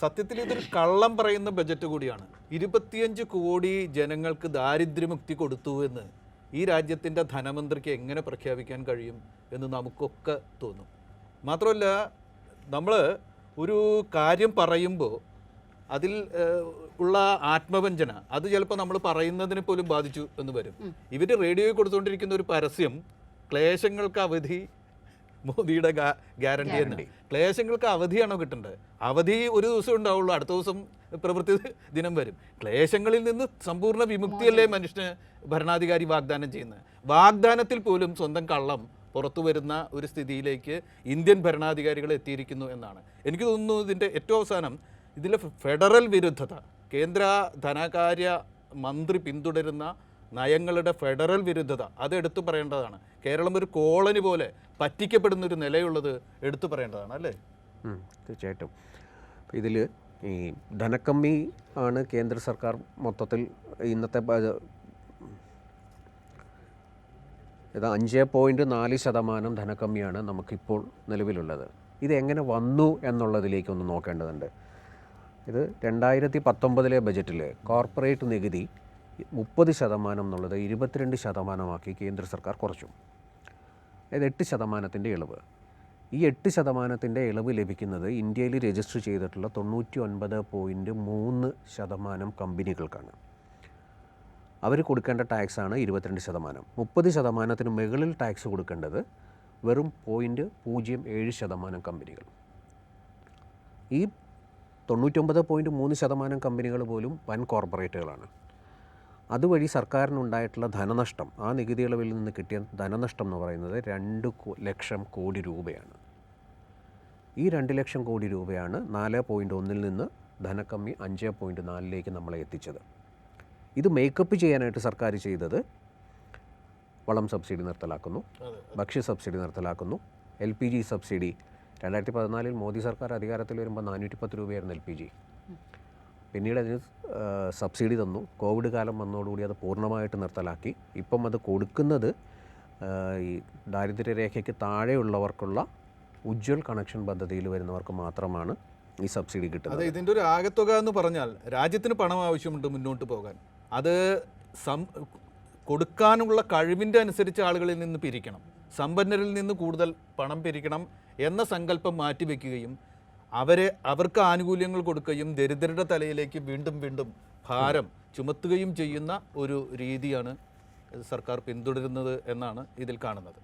സത്യത്തിൽ ഇതൊരു കള്ളം പറയുന്ന ബജറ്റ് കൂടിയാണ്. ഇരുപത്തിയഞ്ച് കോടി ജനങ്ങൾക്ക് ദാരിദ്ര്യമുക്തി കൊടുത്തു എന്ന് ഈ രാജ്യത്തിന്റെ ധനമന്ത്രിക്ക് എങ്ങനെ പ്രഖ്യാപിക്കാൻ കഴിയും എന്ന് നമുക്കൊക്കെ തോന്നും. മാത്രമല്ല നമ്മൾ ഒരു കാര്യം പറയുമ്പോൾ അതിൽ ഉള്ള ആത്മവഞ്ചന അത് ചിലപ്പോൾ നമ്മൾ പറയുന്നതിനെ പോലും ബാധിച്ചു എന്ന് വരും. ഇവർ റേഡിയോയിൽ കൊടുത്തുകൊണ്ടിരിക്കുന്ന ഒരു പരസ്യം ക്ലേശങ്ങൾക്ക് അവധി മോദിയുടെ ഗ്യാരണ്ടി എന്ന്. ക്ലേശങ്ങൾക്ക് അവധിയാണോ കിട്ടേണ്ടത്? അവധി ഒരു ദിവസം ഉണ്ടാവുള്ളൂ അടുത്ത ദിവസം പ്രവൃത്തി ദിനം വരും. ക്ലേശങ്ങളിൽ നിന്ന് സമ്പൂർണ വിമുക്തിയല്ലേ മനുഷ്യന് ഭരണാധികാരി വാഗ്ദാനം ചെയ്യുന്നത്? വാഗ്ദാനത്തിൽ പോലും സ്വന്തം കള്ളം പുറത്തു വരുന്ന ഒരു സ്ഥിതിയിലേക്ക് ഇന്ത്യൻ ഭരണാധികാരികൾ എത്തിയിരിക്കുന്നു എന്നാണ്. എനിക്ക് തോന്നുന്നു ഇതിന്റെ ഏറ്റവും അവസാനം ഇതിലെ ഫെഡറൽ വിരുദ്ധത കേന്ദ്ര ധനകാര്യ മന്ത്രി പിന്തുടരുന്ന നയങ്ങളുടെ ഫെഡറൽ വിരുദ്ധത അത് എടുത്തു പറയേണ്ടതാണ്. കേരളം ഒരു കോളനി പോലെ പറ്റിക്കപ്പെടുന്ന ഒരു നിലയുള്ളത് എടുത്തു പറയേണ്ടതാണ് അല്ലേ? തീർച്ചയായിട്ടും. ഇതിൽ ഈ ധനക്കമ്മി ആണ് കേന്ദ്ര സർക്കാർ മൊത്തത്തിൽ ഇന്നത്തെ ഇത് അഞ്ച് പോയിന്റ് നാല് ശതമാനം ധനക്കമ്മിയാണ് നമുക്കിപ്പോൾ നിലവിലുള്ളത്. ഇതെങ്ങനെ വന്നു എന്നുള്ളതിലേക്ക് ഒന്ന് നോക്കേണ്ടതുണ്ട്. ഇത് രണ്ടായിരത്തി പത്തൊമ്പതിലെ ബജറ്റിൽ കോർപ്പറേറ്റ് നികുതി മുപ്പത് ശതമാനം എന്നുള്ളത് ഇരുപത്തിരണ്ട് ശതമാനമാക്കി കേന്ദ്ര സർക്കാർ കുറച്ചു. അതായത് എട്ട് ശതമാനത്തിന്റെ ഇളവ് ഈ എട്ട് ശതമാനത്തിന്റെ ഇളവ് ലഭിക്കുന്നത് ഇന്ത്യയിൽ രജിസ്റ്റർ ചെയ്തിട്ടുള്ള തൊണ്ണൂറ്റി ഒൻപത് പോയിന്റ് മൂന്ന് ശതമാനം കമ്പനികൾക്കാണ്. അവർ കൊടുക്കേണ്ട ടാക്സാണ് ഇരുപത്തിരണ്ട് ശതമാനം. മുപ്പത് ശതമാനത്തിന് മുകളിൽ ടാക്സ് കൊടുക്കേണ്ടത് വെറും പോയിന്റ് പൂജ്യം ഏഴ് ശതമാനം കമ്പനികൾ. ഈ തൊണ്ണൂറ്റൊമ്പത് പോയിന്റ് മൂന്ന് ശതമാനം കമ്പനികൾ പോലും വൻ കോർപ്പറേറ്റുകളാണ്. അതുവഴി സർക്കാരിനുണ്ടായിട്ടുള്ള ധനനഷ്ടം ആ നികുതി ഇളവിൽ നിന്ന് കിട്ടിയ ധനനഷ്ടം എന്ന് പറയുന്നത് രണ്ട് ലക്ഷം കോടി രൂപയാണ്. ഈ രണ്ട് ലക്ഷം കോടി രൂപയാണ് നാല് പോയിന്റ് ഒന്നിൽ നിന്ന് ധനക്കമ്മി അഞ്ച് പോയിന്റ് നാലിലേക്ക് നമ്മളെ എത്തിച്ചത്. ഇത് മേക്കപ്പ് ചെയ്യാനായിട്ട് സർക്കാർ ചെയ്തത് വളം സബ്സിഡി നിർത്തലാക്കുന്നു ഭക്ഷ്യ സബ്സിഡി നിർത്തലാക്കുന്നു എൽ പി ജി സബ്സിഡി. രണ്ടായിരത്തി പതിനാലിൽ മോദി സർക്കാർ അധികാരത്തിൽ വരുമ്പോൾ നാനൂറ്റി പത്ത് രൂപയായിരുന്നു എൽ പി ജി. പിന്നീട് അതിന് സബ്സിഡി തന്നു. കോവിഡ് കാലം വന്നതോടുകൂടി അത് പൂർണമായിട്ട് നിർത്തലാക്കി. ഇപ്പം അത് കൊടുക്കുന്നത് ഈ ദാരിദ്ര്യരേഖയ്ക്ക് താഴെയുള്ളവർക്കുള്ള ഉജ്ജ്വൽ കണക്ഷൻ പദ്ധതിയിൽ വരുന്നവർക്ക് മാത്രമാണ് ഈ സബ്സിഡി കിട്ടുന്നത്. അതെ ഇതിന്റെ ഒരു ആകത്തുക എന്ന് പറഞ്ഞാൽ രാജ്യത്തിന് പണം ആവശ്യമുണ്ട് മുന്നോട്ട് പോകാൻ. അത് സം കൊടുക്കാനുള്ള കഴിവിന്റെ അനുസരിച്ച് ആളുകളിൽ നിന്ന് പിരിക്കണം. സമ്പന്നരിൽ നിന്ന് കൂടുതൽ പണം പിരിക്കണം എന്ന സങ്കല്പം മാറ്റിവെക്കുകയും അവരെ അവർക്ക് ആനുകൂല്യങ്ങൾ കൊടുക്കുകയും ദരിദ്രരുടെ തലയിലേക്ക് വീണ്ടും വീണ്ടും ഭാരം ചുമത്തുകയും ചെയ്യുന്ന ഒരു രീതിയാണ് സർക്കാർ പിന്തുടരുന്നത് എന്നാണ് ഇതിൽ കാണുന്നത്.